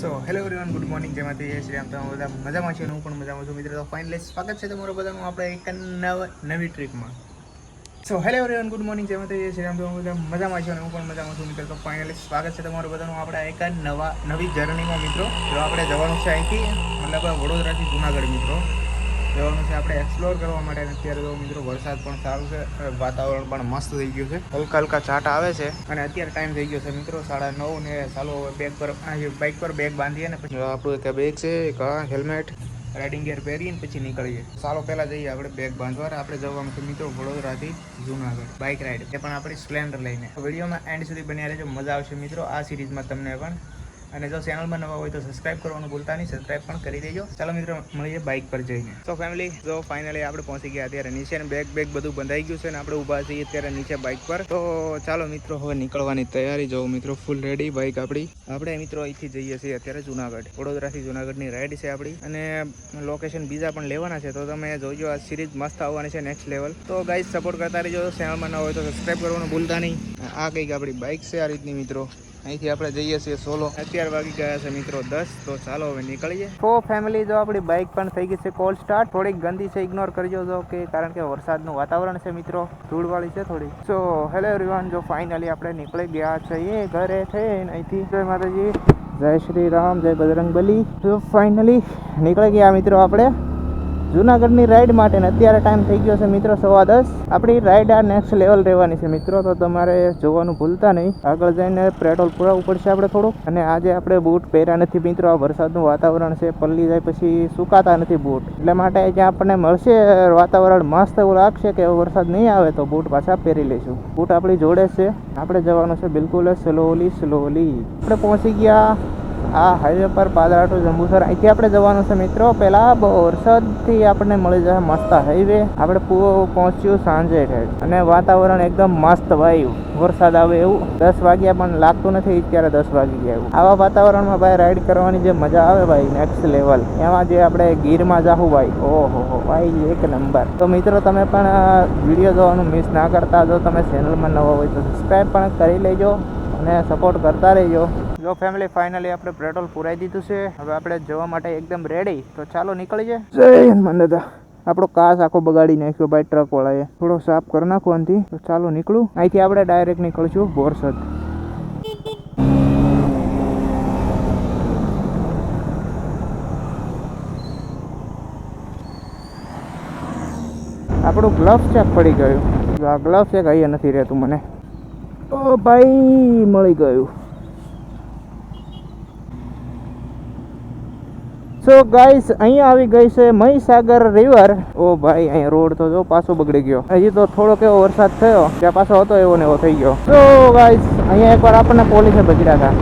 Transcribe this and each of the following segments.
So hello everyone good morning જેમાંથી શ્રી રામ. તમે બધા મજામાં છે હું પણ મજામાં છું. મિત્રો, તો ફાઇનલી સ્વાગત છે તમારું બધાનું આપણે એક નવ, નવી ટ્રીપમાં. So hello everyone good morning જેમાંથી શ્રી રામ. તમે બધા મજામાં છે હું પણ મજામાં છું. મિત્રો, તો ફાઇનલી સ્વાગત છે તમારું બધાનું આપણે એક નવા, નવી જર્નીમાં મિત્રો. જો આપણે જવાનું છે અહીંથી, મતલબ વડોદરાથી જુનાગઢ, મિત્રો. જવાનું છે આપણે એક્સપ્લોર કરવા માટે. અત્યારે તો મિત્રો વરસાદ પણ સારું છે. વાતાવરણ પણ મસ્ત થઈ ગયું છે. હલકા હલકા છાંટ આવે છે. અને અત્યારે ટાઈમ થઈ ગયો છે મિત્રો સાડા નવ ને ચાલો બેગ પર બાઇક પર બેગ બાંધીએ ને પછી આપણું એક બેગ છે, એક હેલ્મેટ રાઇડિંગ ગેર પહેરીને પછી નીકળીએ. ચાલો પહેલા જઈએ આપણે બેગ બાંધવા. આપણે જવાનું છે મિત્રો વડોદરાથી જુનાગઢ બાઇક રાઇડ એ પણ આપણી સ્પ્લેન્ડર લઈને. વિડીયોમાં એન્ડ સુધી બન્યા રહેજો. મજા આવશે મિત્રો. આ સિરીઝમાં તમને પણ અને જો ચેનલમાં નવા હોય તો સબસ્ક્રાઇબ કરવાનું ભૂલતા નહીં સબસ્ક્રાઇબ પણ કરી દેજો. ચાલો મિત્રો, મળીએ બાઇક પર જઈને. તો ફેમિલી જો ફાઇનલી આપણે પહોંચી ગયા અત્યારે નીચે બેગ બેગ બધું બંધાઈ ગયું છે ને આપણે ઊભા છીએ અત્યારે નીચે બાઇક પર. તો ચાલો મિત્રો, હવે નીકળવાની તૈયારી. જો મિત્રો ફૂલ રેડી બાઇક આપણી. આપણે મિત્રો અહીંથી જઈએ છીએ અત્યારે જુનાગઢ. વડોદરાથી જુનાગઢની રાઈડ છે આપણી. અને લોકેશન બીજા પણ લેવાના છે. તો તમે જોજો, આ સિરીઝ મસ્ત આવવાની છે નેક્સ્ટ લેવલ તો ગાઈઝ સપોર્ટ કરતા રહેજો. ચેનલમાં ન હોય તો સબસ્ક્રાઇબ કરવાનું ભૂલતા નહીં. આ કંઈક આપણી બાઇક છે આ રીતની મિત્રો. અહીંથી આપણે જઈએ છીએ સોલો. અત્યાર વાગી ગયા છે મિત્રો દસ તો ચાલો હવે નીકળીએ. તો ફેમિલી જો આપણી બાઇક પણ થઈ ગઈ છે કોલ સ્ટાર્ટ થોડીક ગંદી છે ઇગ્નોર કરજો જો કે કારણ કે વરસાદનું વાતાવરણ છે મિત્રો ધૂળવાળી છે થોડી. સો હેલો એવરીવન જો ફાઇનલી આપણે નીકળી ગયા છીએ ઘરે થઈને અહીંથી. જય માતાજી જય શ્રી રામ જય બજરંગ બલી તો ફાઇનલી નીકળી ગયા મિત્રો આપણે. જુનાગઢની રાઈડ માટે અત્યારે ટાઈમ થઈ ગયો છે મિત્રો સવા દસ. આપણી રાઈડ આ નેક્સ્ટ લેવલ રહેવાની છે મિત્રો, તો તમારે જોવાનું ભૂલતા નહીં. આગળ જઈને પેટ્રોલ પુરાવવું પડશે આપણે થોડુંક અને આજે આપણે બૂટ પહેર્યા નથી મિત્રો, આ વરસાદનું વાતાવરણ છે. પલ્લી જાય પછી સુકાતા નથી બૂટ એટલે માટે જ્યાં આપણને મળશે વાતાવરણ મસ્ત એવું લાગશે કે વરસાદ નહીં આવે તો બૂટ પાછા પહેરી લઈશું. બૂટ આપણી જોડે છે. આપણે જવાનું છે બિલકુલ સ્લોલી સ્લોલી આપણે પહોંચી ગયા આ હાઈવે પર પાદરા ટુ જંબુસર. અહીંથી આપણે જવાનું છે મિત્રો. પહેલા વરસાદથી આપણને મળી જશે મસ્ત હાઈવે આપણે પહોંચ્યું સાંજે ઠેઠ. અને વાતાવરણ એકદમ મસ્ત વાયુ. વરસાદ આવે એવું. દસ વાગ્યા પણ લાગતું નથી. અત્યારે દસ વાગી ગયા આવા વાતાવરણમાં ભાઈ રાઈડ કરવાની જે મજા આવે ભાઈ નેક્સ્ટ લેવલ એમાં જે આપણે ગીરમાં જાહું ભાઈ. ઓહો હો, ભાઈ એક નંબર તો મિત્રો તમે પણ વીડિયો જોવાનું મિસ ના કરતા જો તમે ચેનલમાં નવા હોય તો સબસ્ક્રાઈબ પણ કરી લેજો અને સપોર્ટ કરતા રહેજો. જો ફેમિલી ફાઇનલી આપણે પેટ્રોલ પુરાઈ દીધું છે. હવે આપણે જવા માટે એકદમ રેડી તો ચાલો નીકળી જાય હનુમાન દાદા આપણો કાસ આખો બગાડી નાખ્યો ભાઈ ટ્રક વાળાએ થોડો સાફ કરી નાખો આનથી. તો ચાલો નીકળું. અહીંથી આપણે ડાયરેક્ટ નીકળશું બોરસદ. આપણું ગ્લવ્સ ચેક પડી ગયું. આ ગ્લવ્સ એક અહીંયા નથી રહેતું મને. ઓ ભાઈ, મળી ગયું. સો ગાઈસ અહીંયા આવી ગઈ છે મહીસાગર રિવર ઓ ભાઈ અહીંયા રોડ તો જો પાછો બગડી ગયો. હજી તો થોડોક એવો વરસાદ થયો. ત્યાં પાછો હતો એવો ને એવો થઈ ગયો. સો ગાઈસ અહીંયા એકવાર આપણને પોલીસે પકડ્યા હતા.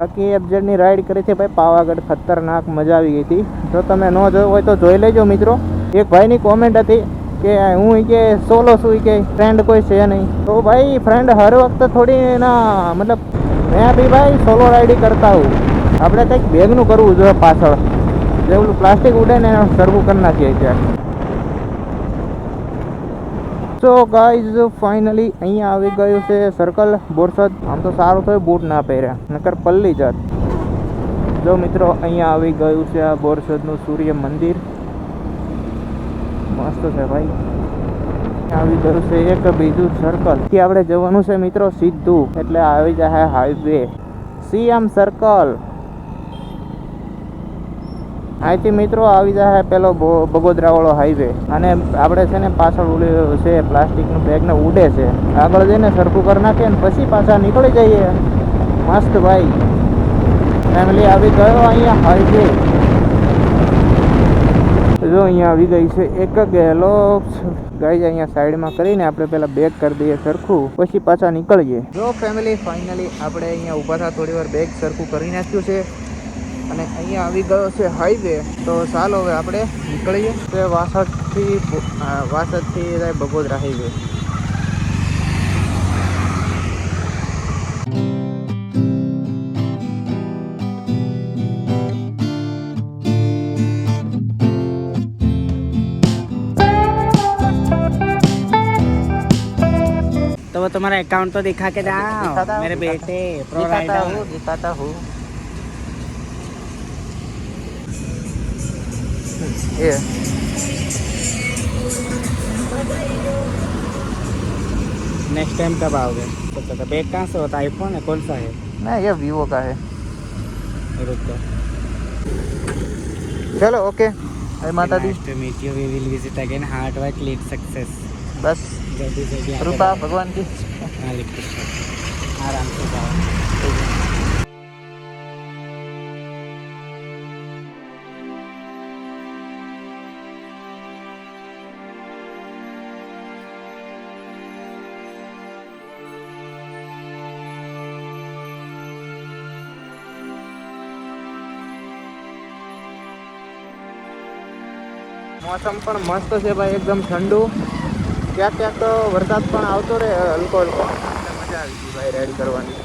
બાકી એફજેડની રાઈડ કરી છે ભાઈ, પાવાગઢ, ખતરનાક, મજા આવી ગઈ હતી. જો તમે ન જોયું હોય તો જોઈ લેજો મિત્રો. એક ભાઈની કોમેન્ટ હતી કે, હું કે સોલો છું કે ફ્રેન્ડ કોઈ છે નહીં. તો ભાઈ ફ્રેન્ડ હર વખતે થોડી એના, મતલબ, મેં બી ભાઈ સોલો રાઇડિંગ કરતા હું આપણે કંઈક બેગનું કરવું જોઈએ પાછળ. જેવું પ્લાસ્ટિક ઉડે ને સરવું કરી નાખીએ ત્યાં સો ગાઈઝ ફાઇનલી અહીંયા આવી ગયું છે સર્કલ બોરસદ. આમ તો સારું થયું, બૂટ ના પહેર્યા. નકર પલ્લી જાત. જો મિત્રો, અહીંયા આવી ગયું છે આ બોરસદનું સૂર્ય મંદિર. મસ્ત છે ભાઈ. આવી ગયું છે એક બીજું સર્કલથી આપણે જવાનું છે મિત્રો સીધું. એટલે આવી જાય હાઈવે સીએમ સર્કલ અહીંથી મિત્રો આવી જાય પેલો બો- બગોદરા વાળો હાઈવે અને આપણે છે ને પાછળ ઓલી છે, પ્લાસ્ટિકનું બેગને ઉડે છે. આગળ જઈને સરખું કરી નાખીએ ને પછી પાછા નીકળી જઈએ. મસ્ત ભાઈ. ફેમિલી આવી ગયો અહીંયા હાઈવે જો અહીંયા આવી ગઈ છે એક ગેલો. ગાઈઝ, અહીંયા સાઈડમાં કરીને આપણે પેલા બેગ કરી દઈએ સરખું. પછી પાછા નીકળીએ. જો ફેમિલી ફાઇનલી આપણે અહીંયા ઊભા થા થોડી વાર બેગ સરખું કરી નાખ્યું છે. અને અહીંયા આવી ગયો છે હાઈવે તો ચાલો હવે આપણે નીકળીએ તે વાસદથી બો- આ, વાસદથી જાય બગોદરા હાઈવે तो वो तुम्हारा अकाउंट तो दिखा के दिखाता जाओ हूँ, मेरे दिखाता- बेटे प्रो दिखाता राइडर हूँ दिखाता हूँ Iya. नेक्स्ट टाइम कब आओगे? अच्छा तो बैग कहाँ से होता? है आईफोन है? कौन सा है? नहीं ये वीवो का है। चलो ओके माता दी to meet you we will visit again hard work lead success बस। जल्दी जल्दी कृपा भगवान की। हाँ, आराम से जाओ। મોસમ પણ મસ્ત છે ભાઈ, એકદમ ઠંડુ. ક્યાંક ક્યાંક તો વરસાદ પણ આવતો રહે, હલકો હલકો. મજા આવી ગઈ ભાઈ રાઈડ કરવાની.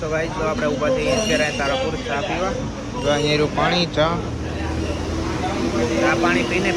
તો ભાઈ જો આપણે ઊભા થઈએ, અત્યારે તારાપુર ચા પીવા. જો અહીંયા પાણી, ચા. આ પાણી પીને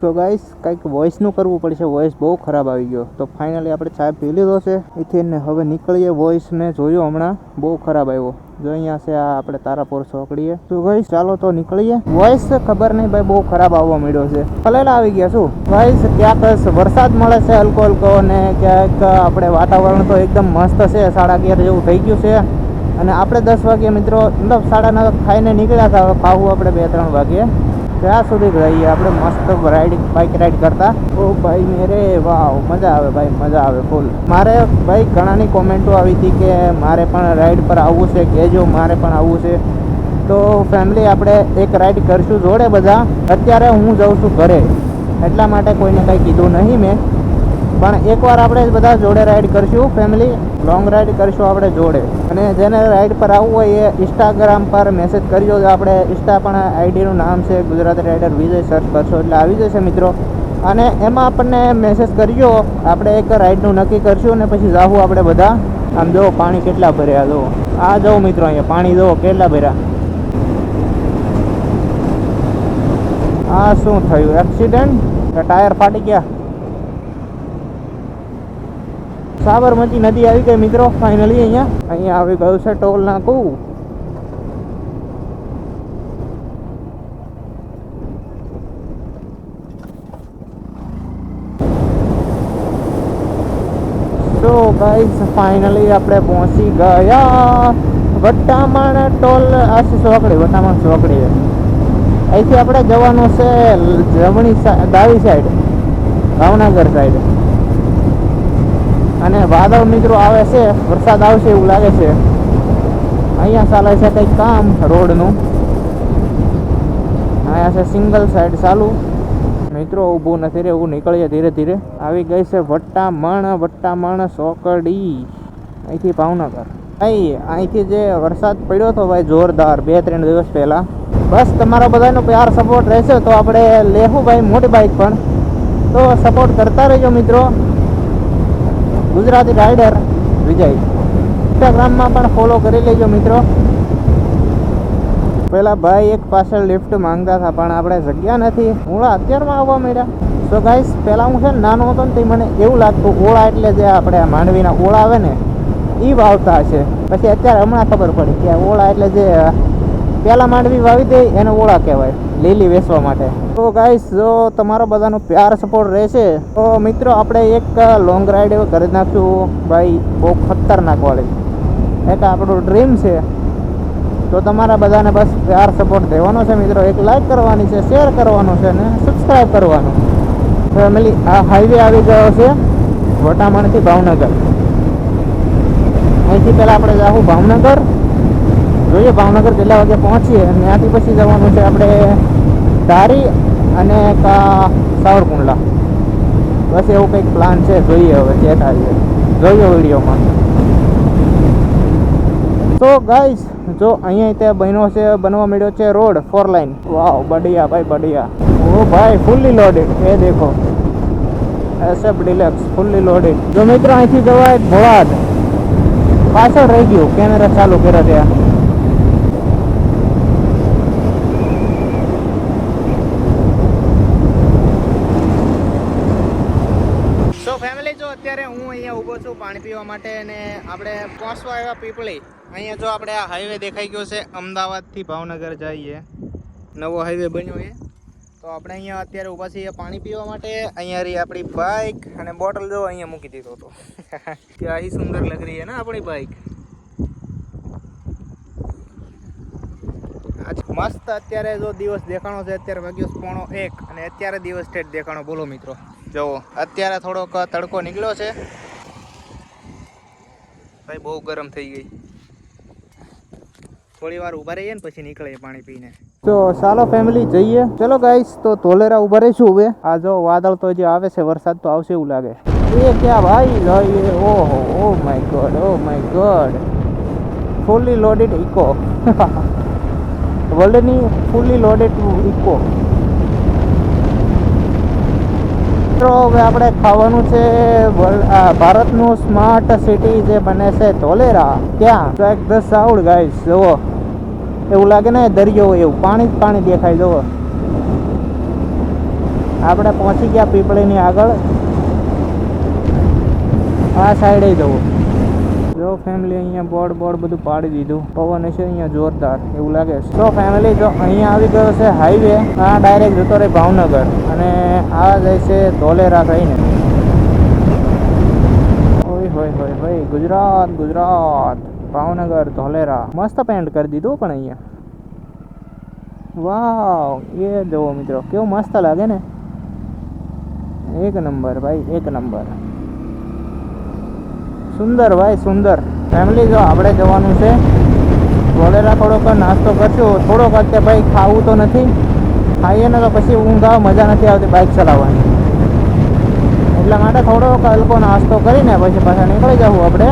તો ગાઈસ કંઈક વોઇસનું કરવું પડશે. વોઇસ બહુ ખરાબ આવી ગયો. તો ફાઇનલી આપણે ચા પી લીધો છે. એથી હવે નીકળીએ વોઇસ મેં જોયો હમણાં. બહુ ખરાબ આવ્યો. જો અહીંયા છે, આ આપણે તારાપુર ચોકડીએ તો ગાઈસ ચાલો તો નીકળીએ. વોઇસ ખબર નહીં ભાઈ, બહુ ખરાબ આવવા મળ્યો છે. ફલેલા આવી ગયા શું? ગાઈસ ક્યાંક વરસાદ મળે છે, હલકો હલકો, ને ક્યાંક આપણે વાતાવરણ તો એકદમ મસ્ત છે. સાડા અગિયાર જેવું થઈ ગયું છે. અને આપણે દસ વાગે મિત્રો, મતલબ સાડા નવ ખાઈને નીકળ્યા હતા પાવું આપણે બે ત્રણ વાગે ત્યાં સુધી રહીએ આપણે? મસ્ત રાઈડ બાઇક રાઈડ કરતા. ઓ ભાઈ મેરે, વાવ, મજા આવે ભાઈ, મજા આવે ફૂલ મારે ભાઈ ઘણાની કોમેન્ટો આવી હતી કે મારે પણ રાઈડ પર આવવું છે કહેજો મારે પણ આવવું છે. તો ફેમિલી આપણે એક રાઈડ કરશું જોડે બધા. અત્યારે હું જાઉં છું ઘરે. એટલા માટે કોઈને કંઈ કીધું નહીં મેં. પણ એકવાર આપણે બધા જોડે રાઈડ કરશું ફેમિલી લોંગ રાઈડ કરશું આપણે જોડે. અને જેને રાઈડ પર આવવું હોય એ ઇન્સ્ટાગ્રામ પર મેસેજ કરજો આપણે ઇન્સ્ટા પણ આઈડીનું નામ છે, ગુજરાત રાઇડર વિજય સર્ચ કરશો. એટલે આવી જશે મિત્રો. અને એમાં આપણને મેસેજ કરજો, આપણે એક રાઈડનું નક્કી કરશું અને પછી જાવું આપણે બધા. આમ જો પાણી કેટલા ભર્યા જો આ જો મિત્રો અહીંયા, પાણી જો કેટલા ભર્યા. આ શું થયું? એક્સિડન્ટ ટાયર ફાટી ગયા. સાબરમતી નદી આવી ગઈ મિત્રો ફાઇનલી અહીંયા. અહીંયા આવી ગયું છે ટોલ નાકું. સો ગાઈસ ફાઇનલી આપણે પહોંચી ગયા. વટામણ ટોલ, આ ચોકડી, વટામણ ચોકડી. અહીંથી આપણે જવાનું છે જમણી ડાબી સાઈડ ભાવનગર સાઈડ અને વાદળ મિત્રો આવે છે, વરસાદ આવશે એવું લાગે છે. અહીંયા ચાલે છે કંઈક કામ રોડનું. અહીંયા છે સિંગલ સાઈડ ચાલુ. મિત્રો ઊભું નથી રહેવું, નીકળીએ ધીરે ધીરે. આવી ગઈ છે વટ્ટામણ વટ્ટામણ સોકડી અહીંથી ભાવનગર. અહીં અહીંથી જે વરસાદ પડ્યો હતો ભાઈ જોરદાર, બે ત્રણ દિવસ પહેલાં. બસ તમારો બધાનો પ્યાર સપોર્ટ રહેશે તો આપણે લેવું ભાઈ મોટી બાઇક પણ. તો સપોર્ટ કરતા રહેજો મિત્રો. ગુજરાતી રાઇડર વિજય. ઇન્સ્ટાગ્રામમાં પણ ફોલો કરી લેજો મિત્રો. પેલા ભાઈ એક પાછળ લિફ્ટ માંગતા હતા, પણ આપણે જગ્યા નથી. ઓળા અત્યારમાં આવવા માંડ્યા. સો ગાઈસ પહેલાં હું છે ને નાનો હતો ને તે મને એવું લાગતું, ઓળા એટલે જે આપણે માંડવીના ઓળા આવે ને એ વાવતા હશે. પછી અત્યારે હમણાં ખબર પડી કે ઓળા એટલે જે પહેલાં માંડવી વાવી દે, એને ઓળા કહેવાય, લીલી વેચવા માટે. તો ગાઈસ જો તમારો બધાનો પ્યાર સપોર્ટ રહેશે, તો મિત્રો આપણે એક લોંગ રાઈડ કરી નાખ્યું ભાઈ, બહુ ખતરનાક વાળી. એક આપણું ડ્રીમ છે. તો તમારા બધાને બસ પ્યાર સપોર્ટ દેવાનો છે, મિત્રો. એક લાઈક કરવાની છે શેર કરવાનો છે, અને સબસ્ક્રાઈબ કરવાનું. ફેમિલી આ હાઈવે આવી ગયો છે, વટામણથી ભાવનગર. અહીંથી પહેલાં આપણે જાવું ભાવનગર જોઈએ, ભાવનગર કેટલા વાગે પહોંચીએ અને ત્યાંથી પછી જવાનું છે આપણે ધારી અને કા સાવરકુંડલા. બસ એવું કંઈક પ્લાન છે, જોઈએ હવે જે થાય જોઈએ વિડીયોમાં. તો ગાઈસ જો અહીંયા ત્યાં બન્યો છે, બનવા મળ્યો છે રોડ ફોર લાઈન વાવ બઢિયા ભાઈ, બઢિયા. ઓ ભાઈ ફૂલ્લી લોડેડ એ દેખો. એસએફ ડિલેક્સ ફૂલ્લી લોડેડ જો મિત્રો અહીંથી જવાય, ભોળાદ. પાછળ રહી ગયું કેમેરા ચાલુ કર્યા ત્યાં. માટે અને આપણે પહોંચવા આવ્યા પીપળી. અહીંયા જો આપણે આ હાઈવે દેખાઈ ગયો છે, અમદાવાદથી ભાવનગર જઈએ. નવો હાઈવે બન્યો એ. તો આપણે અહીંયા અત્યારે ઊભા છીએ પાણી પીવા માટે. અહીંયા રહી આપણી બાઇક અને બોટલ જો અહીંયા મૂકી દીધો હતો. ત્યાં આહી સુંદર લગ રહી છે ને આપણી બાઇક મસ્ત અત્યારે જો દિવસ દેખાણો છે, અત્યારે વાગ્યો પોણો એક. અને અત્યારે દિવસ ઠેઠ દેખાણો. બોલો મિત્રો. જુઓ, અત્યારે થોડોક તડકો નીકળ્યો છે. ભાઈ, બહુ ગરમ થઈ ગઈ. થોડી વાર ઊભા રહીએ ને પછી નીકળે પાણી પીને. તો ચાલો ફેમિલી જઈએ. ચલો ગાઈસ તો ધોલેરા ઊભા રહીશું હવે. આ જો વાદળ તો જે આવે છે, વરસાદ તો આવશે એવું લાગે એ ક્યાં ભાઈ? લઈએ ઓહો, ઓ my God oh my God fully loaded Eeco વર્લ્ડની fully loaded eco મિત્રો, હવે આપણે ખાવાનું છે ભારતનું સ્માર્ટ સિટી જે બને છે ધોલેરા. ત્યાં એક ધ સાઉડ ગાઈસ જુઓ. એવું લાગે ને દરિયો એવું. પાણી જ પાણી દેખાય, જુઓ. આપણે પહોંચી ગયા પીપળીની આગળ. આ સાઈડે જવું જો ફેમિલી અહીંયા બોર્ડ બોર્ડ બધું પાડી દીધું. પવન છે અહીંયા જોરદાર, એવું લાગે છે. તો ફેમિલી જો અહીંયા આવી ગયો છે હાઈવે આ ડાયરેક્ટ જતો રહે ભાવનગર. અને આ જાય છે ધોલેરા થઈને ઓય હોય હોય હોય, ગુજરાત ગુજરાત, ભાવનગર, ધોલેરા. મસ્ત પેન્ટ કરી દીધું પણ અહીંયા. વાવ, એ જુઓ મિત્રો, કેવું મસ્ત લાગે ને. એક નંબર ભાઈ, એક નંબર સુંદર ભાઈ, સુંદર. ફેમિલી જો આપણે જવાનું છે વડેલા થોડોક નાસ્તો કરશું. થોડોક અત્યારે ભાઈ ખાવું તો નથી. ખાઈએ ને તો પછી ઊંઘ મજા નથી આવતી બાઇક ચલાવવાની. એટલા માટે થોડોક હલકો નાસ્તો કરીને પછી પાછા નીકળી જવું આપણે.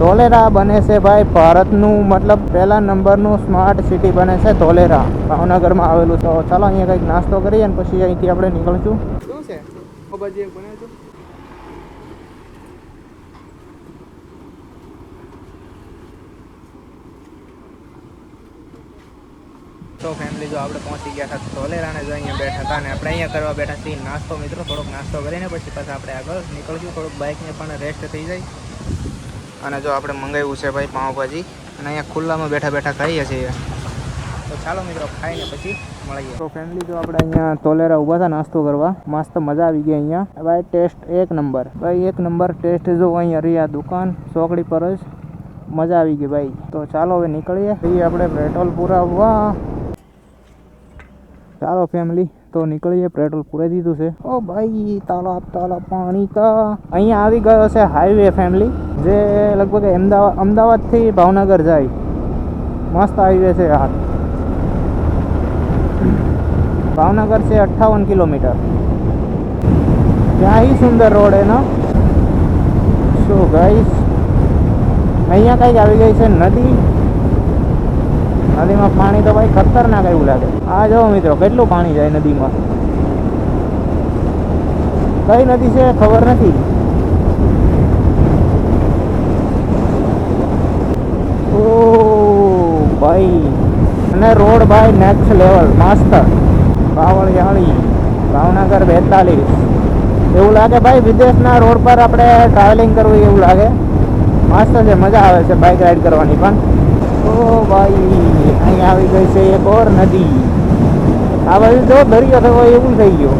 ધોલેરા બને છે ભાઈ, ભારતનું મતલબ પહેલા નંબરનું સ્માર્ટ સિટી બને છે ધોલેરા. ભાવનગરમાં આવેલું તો ચાલો અહીંયા કંઈક નાસ્તો કરીએ અને પછી અહીંથી આપણે નીકળશું. શું છે? બને તો ફેમિલી જો આપણે પહોંચી ગયા હતા ધોલેરાને જો અહીંયા બેઠા હતા અને આપણે અહીંયા કરવા બેઠા છીએ નાસ્તો, મિત્રો. થોડોક નાસ્તો કરીને પછી પાછા આપણે આગળ નીકળશું. થોડુંક બાઇકને પણ રેસ્ટ થઈ જાય. અને જો આપણે મંગાવ્યું છે ભાઈ પાઉંભાજી અને અહીંયા ખુલ્લામાં બેઠા બેઠા ખાઈએ છીએ. તો ચાલો મિત્રો, ખાઈને પછી મળીએ. તો ફેમિલી જો આપણે અહીંયા તોલેરા ઊભા હતા નાસ્તો કરવા, મસ્ત મજા આવી ગઈ અહીંયા. ભાઈ ટેસ્ટ એક નંબર ભાઈ, એક નંબર ટેસ્ટ જો અહીંયા રહી આ દુકાન, ચોકડી પર જ મજા આવી ગઈ ભાઈ. તો ચાલો હવે નીકળીએ. એ આપણે પેટ્રોલ પુરાવવા. ચાલો ફેમિલી તો નીકળીએ, પેટ્રોલ પૂરાઈ દીધું છે. ઓ ભાઈ, તાલાબ તાલાબ, પાણી કા અહીંયા આવી ગયો છે હાઈવે ફેમિલી જે લગભગ અમદાવાદ, અમદાવાદથી ભાવનગર જાય. મસ્ત હાઈવે છે આ. ભાવનગર છે અઠ્ઠાવન કિલોમીટર. ही સુંદર રોડ એનો. શું ગાઈસ અહીંયા કંઈક આવી ગઈ છે નદી. નદીમાં પાણી તો ભાઈ ખતરનાક એવું લાગે. આ જો મિત્રો, કેટલું પાણી જાય નદીમાં? કઈ નદી છે ખબર નથી. ઓ ભાઈ. અને રોડ ભાઈ નેક્સ્ટ લેવલ માસ્તર. બાવળિયાળી, ભાવનગર બેતાલીસ. એવું લાગે ભાઈ વિદેશના રોડ પર આપણે ટ્રાવેલિંગ કરવું એવું લાગે. મસ્ત છે, મજા આવે છે બાઇક રાઈડ કરવાની પણ. ભાઈ અહીંયા આવી ગઈ છે એક ઓર નદી આ બાજુ જો દરિયો થયો એવું થઈ ગયું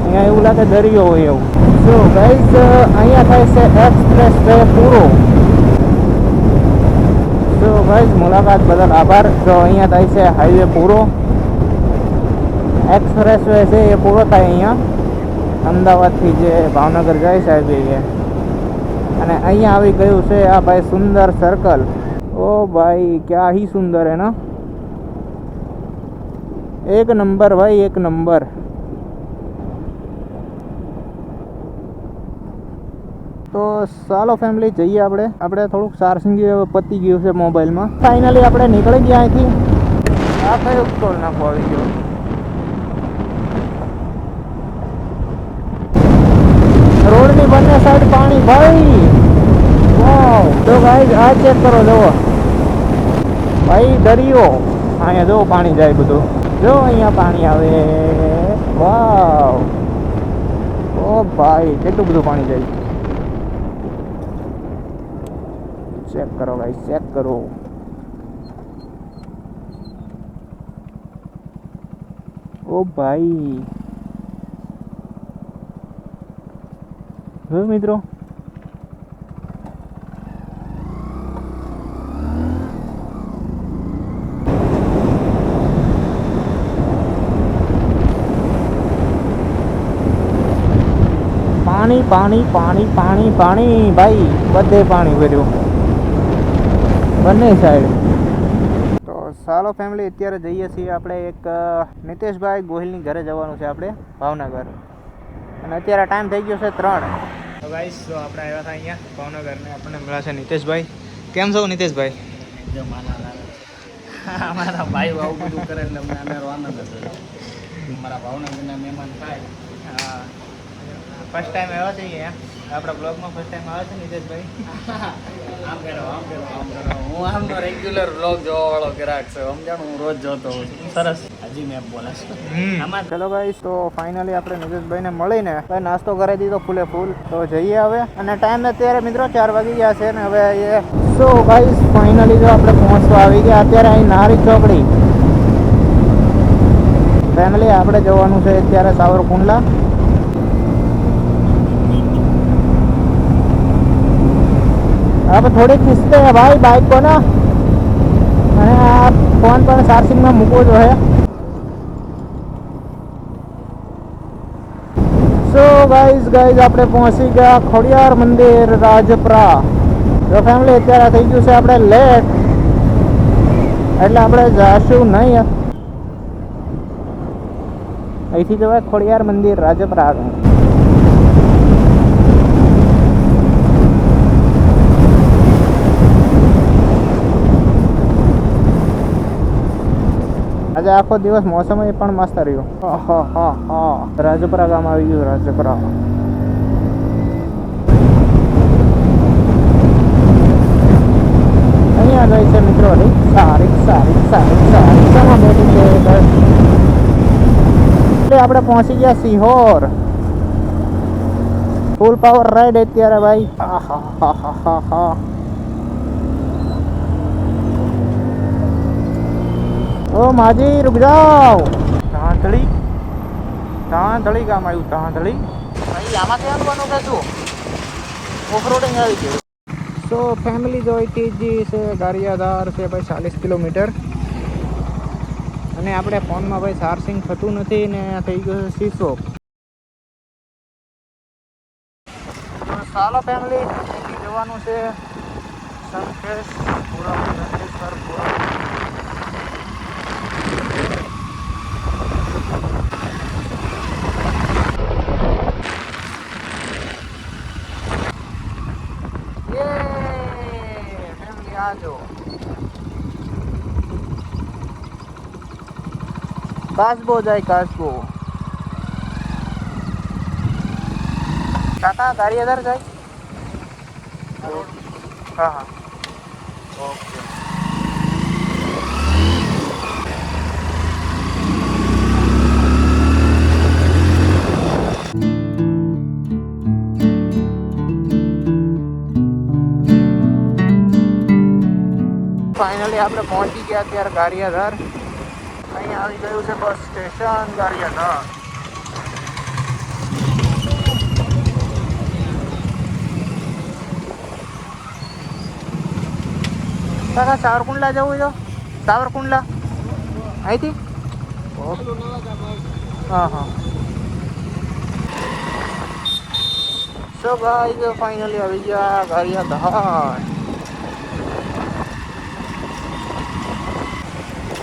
અહીંયા એવું લાગે દરિયો હોય એવું શું ગાઈસ અહીંયા થાય છે એક્સપ્રેસ વે પૂરો તો ગાઈસ મુલાકાત બદલ આભાર તો અહીંયા થાય છે હાઈવે પૂરો એક્સપ્રેસ વે છે એ પૂરો થાય અહીંયા અમદાવાદથી જે ભાવનગર જાય છે હાઈવે અને અહીંયા આવી ગયું છે આ ભાઈ સુંદર સર્કલ ઓ ભાઈ ક્યાં હી સુંદર હે ના? એક નંબર ભાઈ, એક નંબર. તો ચાલો ફેમિલી જઈએ આપણે. આપણે થોડુંક ચાર્જિંગ પતી ગયું છે મોબાઈલમાં. ફાઇનલી આપણે નીકળી ગયા અહીંથી. આ કયો ટોલ નાખો આવી ગયો. રોડની બંને સાઈડ પાણી, ભાઈ! વાવ તો ભાઈ, આ ચેક કરો, જુઓ. ભાઈ, દરિયો. અહીંયા જો પાણી જાય બધું. જો અહીંયા પાણી આવે. વાવ. ઓ ભાઈ, કેટલું બધું પાણી જાય. ચેક કરો ભાઈ ચેક કરો. ઓ ભાઈ. મિત્રો પાણી પાણી પાણી પાણી પાણી. ભાઈ બધે પાણી ભર્યું. બંને સાઈડ તો સાલો ફેમિલી અત્યારે જઈએ છીએ આપણે એક નિતેશભાઈ ગોહિલની ઘરે જવાનું છે આપણે ભાવનગર. અને અત્યારે ટાઈમ થઈ ગયો છે ત્રણ. તો ગાઈસ તો આપણે આવ્યા હતા અહીંયા ભાવનગર ને આપણને મળ્યા છે નિતેશભાઈ. કેમ છો નિતેશભાઈ? અમારા ભાઈ આવું બધું કરે એટલે અમને અમે આનંદ મારા ભાવનગરના મહેમાન થાય. ફર્સ્ટ ટાઈમ આવ્યા છે અહીંયા? આપણા બ્લોગમાં ફર્સ્ટ ટાઈમ આવ્યા છે નીતેશભાઈ આમ કરો આમ કરો આમ કરો. હું આમનો રેગ્યુલર બ્લોગ જોવા વાળો ગ્રાહક છે. સમજાણું? હું રોજ જોતો હોઉં છું. સરસ. હજી મેં બોલે હમ. ચલો ગાઈસ તો ફાઇનલી આપણે નિતેશભાઈને મળીને ભાઈ નાસ્તો કરાવી દીધો ફૂલે ફૂલ. તો જઈએ હવે. અને ટાઈમ અત્યારે મિત્રો ચાર વાગી ગયા છે ને હવે એ સો ભાઈ ફાઇનલી જો આપણે પહોંચવા આવી ગયા. અત્યારે અહીં નારી ચોકડી. ફેમિલી આપણે જવાનું છે અત્યારે સાવરકુંડલા. अब थोड़ी खींचते हैं भाई बाइक को ना અને આ ફોન પણ ચાર્જિંગમાં મૂકવો જો હે સો ગાઈઝ ગાઈઝ આપણે પહોંચી ગયા ખોડિયાર મંદિર રાજપરા જો ફેમિલી અત્યારે થઈ ગયું છે આપણે લેટ એટલે આપણે જાશું નહીં અહીંથી જવાય ખોડિયાર મંદિર રાજપરા આગળ આજે આખો દિવસ મોસમ પણ મસ્ત રહ્યો. રાજપરા ગામ આવી ગયું, રાજપરા. અહીંયા જાય છે મિત્રો, રિક્ષા રિક્ષા રિક્ષા રિક્ષા, રિક્ષામાં બેઠી છે એટલે આપણે પહોંચી ગયા સિહોર. ફૂલ પાવર રાઈડ અત્યારે, ભાઈ. હા હા હા હા હા. ઓ માજી રૂક જાઓ. ધાંધળી ધાંધળી ગામ આવ્યું ધાંધળી ભાઈ આમાં ક્યાં બનવું કે શું? ઓફરોડિંગ આવી ગયું. સો ફેમિલી જોઈતી જે છે ગારિયાધાર છે ભાઈ ચાલીસ કિલોમીટર. અને આપણે ફોનમાં ભાઈ ચાર્જિંગ થતું નથી ને થઈ ગયું છે શીશો ચાલો ફેમિલી જવાનું છે. સંકેશ પૂરા સંકેશ્વર પૂરા યે ફેમિલી આજો કાચબો જાય કાચબો કાકા ગારિયાધાર જાય હા હા ઓકે ફાઇનલી આપણે પહોંચી ગયા અત્યારે ગારિયાધાર અહીંયા આવી ગયું છે બસ સ્ટેશન ગારિયાધાર કાકા, સાવરકુંડલા જવું છો સાવરકુંડલા? અહીંથી? હા હા. સો ગાઈઝ ફાઇનલી આવી ગયા ગારિયાધાર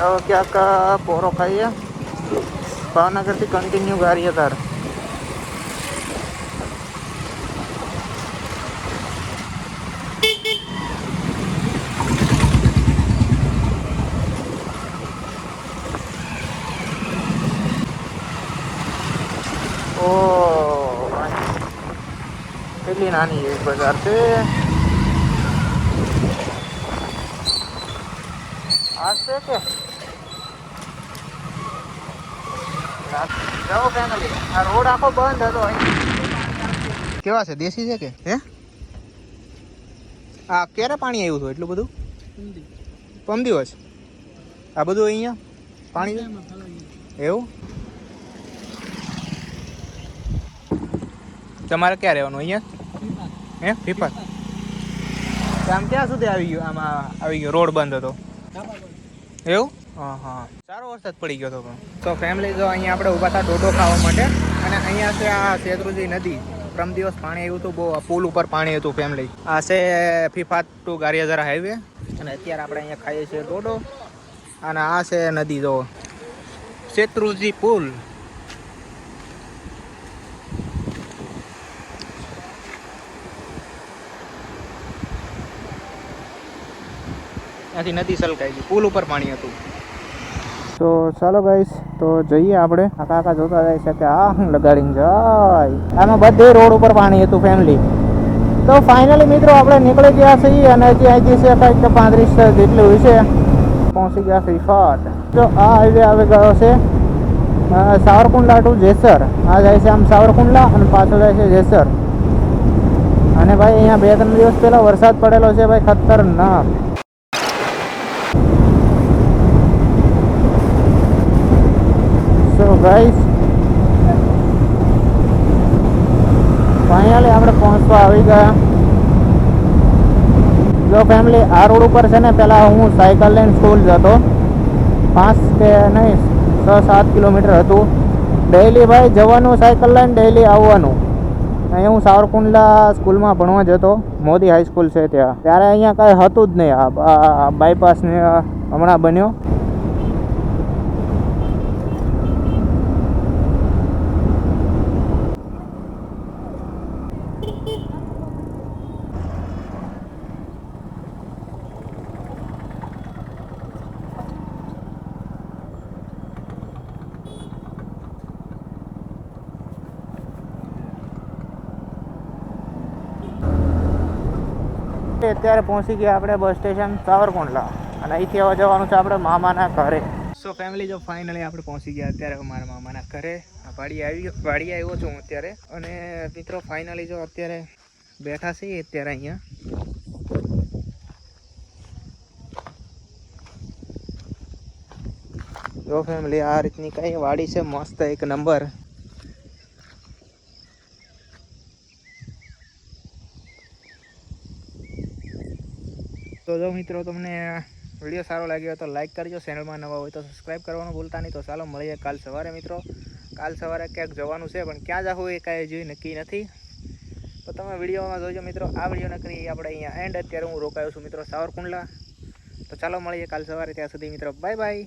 હવે ક્યાંક પોરો ખાઈએ ભાવનગરથી કન્ટિન્યુ ઓ કેટલી નાની એક બજાર છે આ છે કે જાઓ ફેમિલી આ રોડ આખો બંધ હતો કેવા છે? દેશી છે કે? હે? આ ક્યારે પાણી આવ્યું હતું એટલું બધું? પમ દિવસ આ બધું અહીંયા? પાણી એવું? તમારે ક્યાં રહેવાનું? અહીંયા? હે? ફીફર. આમ ક્યાં સુધી આવી ગયું? આમાં આવી ગયો? રોડ બંધ હતો. એવું? સારો વરસાદ પડી ગયો હતો પણ. તો ફેમિલી જો અહીંયા આપણે ઊભા હતા ડોડો ખાવા માટે અને અહીંયા છે આ શેત્રુજી નદી. પ્રમ દિવસ પાણી આવ્યું હતું બહુ પુલ ઉપર પાણી હતું ફેમિલી આ છે ફીફા ટુ ગારિયાઝરા હાઈવે અને અત્યારે આપણે અહીંયા ખાઈએ છીએ ડોડો. અને આ છે નદી જો. શેત્રુજી પુલ. ત્યાંથી નદી સલકાઈ ગઈ. પુલ ઉપર પાણી હતું. તો ચાલો ગાઈસ તો જઈએ આપણે. આ કાકા જોતા જાય છે કે આ હું લગાડીને જાય. આમાં બધે રોડ ઉપર પાણી હતું ફેમિલી તો ફાઇનલી મિત્રો આપણે નીકળી ગયા છીએ અને હજી અહીંથી છે, કંઈક પાંત્રીસ જેટલું છે પહોંચી ગયા છીએ ફટ. તો આ હાઈવે આવી ગયો છે. સાવરકુંડલા ટુ જેસર. આ જાય છે આમ સાવરકુંડલા અને પાછળ જાય છે જેસર. અને ભાઈ, અહીંયા બે ત્રણ દિવસ પહેલાં વરસાદ પડેલો છે ભાઈ, ખતરનાક સો ગાઈસ. ફાઇનલી આપણે પહોંચવા આવી ગયા. જો ફેમિલી આ રોડ ઉપર છે ને પહેલાં હું સાયકલ લઈને સ્કૂલ જતો. પાંચ કે નહીં, છ, સાત કિલોમીટર હતું. ડેઈલી ભાઈ જવાનું સાયકલ લઈને ડેઈલી આવવાનું. અહીંયા હું સાવરકુંડલા સ્કૂલમાં ભણવા જતો. મોદી હાઈસ્કૂલ છે ત્યાં. ત્યારે અહીંયા કાંઈ હતું જ નહીં. આ બાયપાસ ને હમણાં બન્યો. અત્યારે પહોંચી ગયા આપણે બસ સ્ટેશન સાવરકુંડલા. અને અહીંથી હવે જવાનું છે આપણે મામાના ઘરે. સો ફેમિલી જો ફાઇનલી આપણે પહોંચી ગયા અત્યારે મારા મામાના ઘરે. વાડી આવી, વાડી આવ્યો છું હું અત્યારે. અને મિત્રો ફાઇનલી જો અત્યારે બેઠા છીએ અત્યારે અહીંયા. જો ફેમિલી આ રીતની કઈ વાડી છે. મસ્ત એક નંબર. તો જો મિત્રો તમને વીડિયો સારો લાગ્યો તો લાઇક કરજો. ચેનલમાં નવા હોય તો સબસ્ક્રાઈબ કરવાનું ભૂલતા નહીં. તો ચાલો મળીએ કાલ સવારે મિત્રો. કાલ સવારે ક્યાંક જવાનું છે, પણ ક્યાં જવું એ કાંઈ હજી નક્કી નથી. તો તમે વિડીયોમાં જોજો મિત્રો. આ વીડિયો નકરી આપણે અહીંયા એન્ડ અત્યારે હું રોકાયો છું મિત્રો સાવરકુંડલા. તો ચાલો મળીએ કાલ સવારે. ત્યાં સુધી મિત્રો બાય બાય